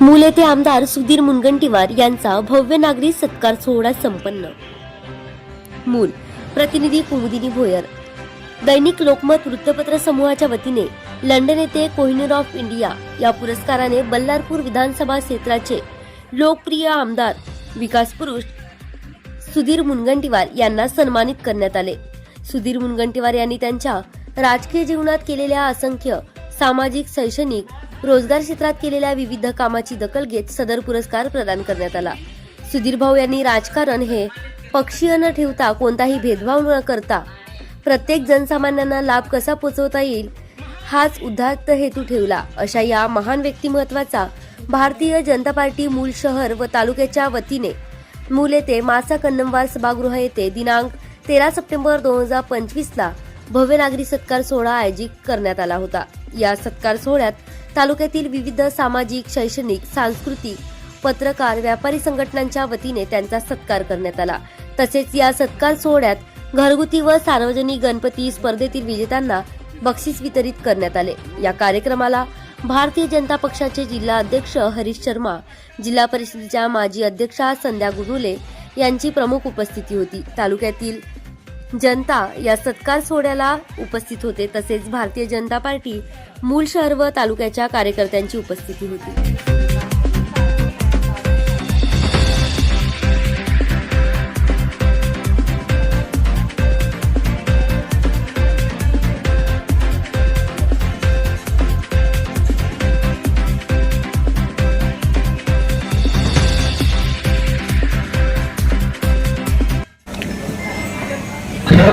मूल येथे आमदार सुधीर मुनगंटीवार यांचा भव्य नागरी सत्कार सोहळा संपन्न. मूल प्रतिनिधी कुमुदिनी भोयर. दैनिक लोकमत वृत्तपत्र समूहाच्या वतीने लंडन येथे कोहिनूर ऑफ इंडिया या पुरस्काराने बल्लारपूर विधानसभा क्षेत्राचे लोकप्रिय आमदार विकास पुरुष सुधीर मुनगंटीवार यांना सन्मानित करण्यात आले. सुधीर मुनगंटीवार यांनी त्यांच्या राजकीय जीवनात केलेल्या असंख्य सामाजिक शैक्षणिक रोजगार क्षेत्रात केलेल्या विविध कामाची दखल घेत सदर पुरस्कार प्रदान करण्यात आला. सुधीर भाऊ यांनी राजकारण हे पक्षीय न ठेवता कोणताही भेदभाव न करता प्रत्येक जनसामान्यांना लाभ कसा पोचवता येईल हाच उद्धात हेतू ठेवला. अशा या महान व्यक्तिमत्वाचा भारतीय जनता पार्टी मूल शहर व तालुक्याच्या वतीने मूल येथे मासा कन्नमवार सभागृह येथे दिनांक तेरा सप्टेंबर दोन हजार पंचवीस ला भव्य नागरी सत्कार सोहळा आयोजित करण्यात आला होता. या सत्कार सोहळ्यात तालुक्यातील विविध सामाजिक शैक्षणिक सांस्कृतिक पत्रकार व्यापारी संघटनांच्या वतीने त्यांचा सत्कार करण्यात आला. तसेच या सत्कार सोहळ्यात घरगुती व सार्वजनिक गणपती स्पर्धेतील विजेत्यांना बक्षीस वितरित करण्यात आले. या कार्यक्रमाला भारतीय जनता पक्षाचे जिल्हा अध्यक्ष हरीश शर्मा जिल्हा परिषदेच्या माजी अध्यक्षा संध्या गुरुले यांची प्रमुख उपस्थिती होती. तालुक्यातील जनता या सत्कार सोहळ्याला उपस्थित होते. तसेच भारतीय जनता पार्टी मूल शहर व तालुक्याच्या कार्यकर्त्यांची उपस्थिती होती.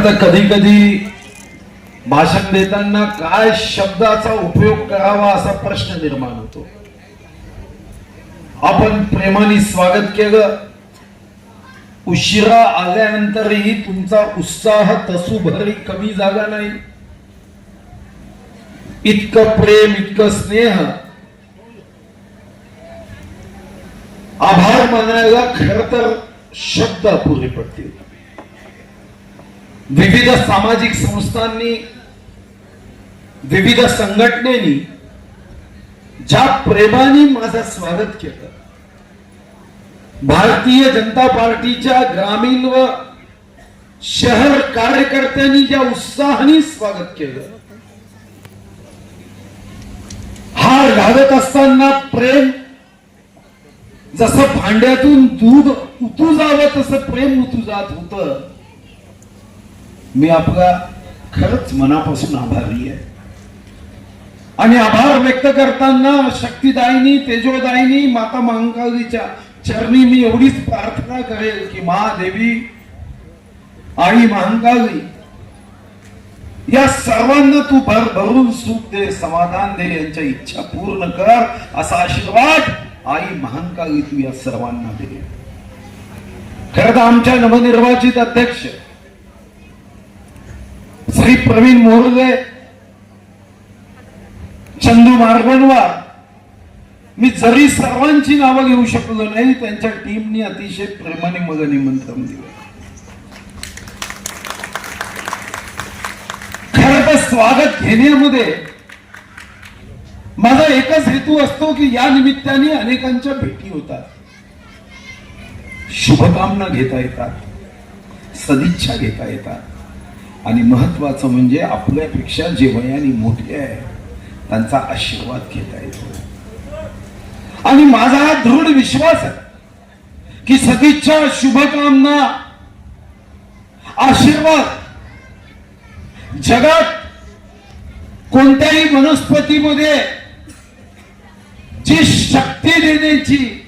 तर कधी कधी भाषण देताना काय शब्दाचा उपयोग करावा असा प्रश्न निर्माण होतो. आपण प्रेमाने स्वागत केलं उशिरा आल्यानंतरही तुमचा उत्साह तसूभरी कमी जागा नाही. इतकं प्रेम इतकं स्नेह. आभार मानायला खर तर शब्द अपुरे पडतील. विविध सामाजिक संस्थांनी विविध संघटनेनी ज्या प्रेमाने माझा स्वागत केलं भारतीय जनता पार्टीच्या ग्रामीण व शहर कार्यकर्त्यांनी ज्या उत्साहाने स्वागत केलं हार घालत असताना प्रेम जसं भांड्यातून दूध उतू जावं तसं प्रेम उतू जात होतं. मी आपला खरंच मनापासून आभारी आहे आणि आभार व्यक्त करताना शक्तिदायिनी तेजोदायिनी माता महाकालीच्या चरणी मी एवढीच प्रार्थना करेल की महादेवी आणि महाकाली या सर्वांना तू भर भरून सुख दे समाधान दे यांच्या इच्छा पूर्ण कर असा आशीर्वाद आई महाकाली तू या सर्वांना दे. खरं तर आमच्या नवनिर्वाचित अध्यक्ष प्रवीण मोरगे चंदू मार्गणवार. मी जरी सर्वांची नावं घेऊ शकलो नाही त्यांच्या टीमनी अतिशय प्रेमाने मला निमंत्रण दिलं. खर तर स्वागत घेण्यामध्ये माझा एकच हेतू असतो की या निमित्ताने अनेकांच्या भेटी होतात. शुभकामना घेता येतात. सदिच्छा घेता येतात. आणि महत्त्वाचं म्हणजे आपल्यापेक्षा जे वयाने मोठे आहे त्यांचा आशीर्वाद घेता येतो. आणि माझा हा दृढ विश्वास आहे की सदिच्छा शुभकामना आशीर्वाद जगात कोणत्याही वनस्पतीमध्ये जी शक्ती देण्याची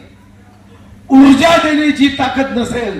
ऊर्जा देण्याची ताकद नसेल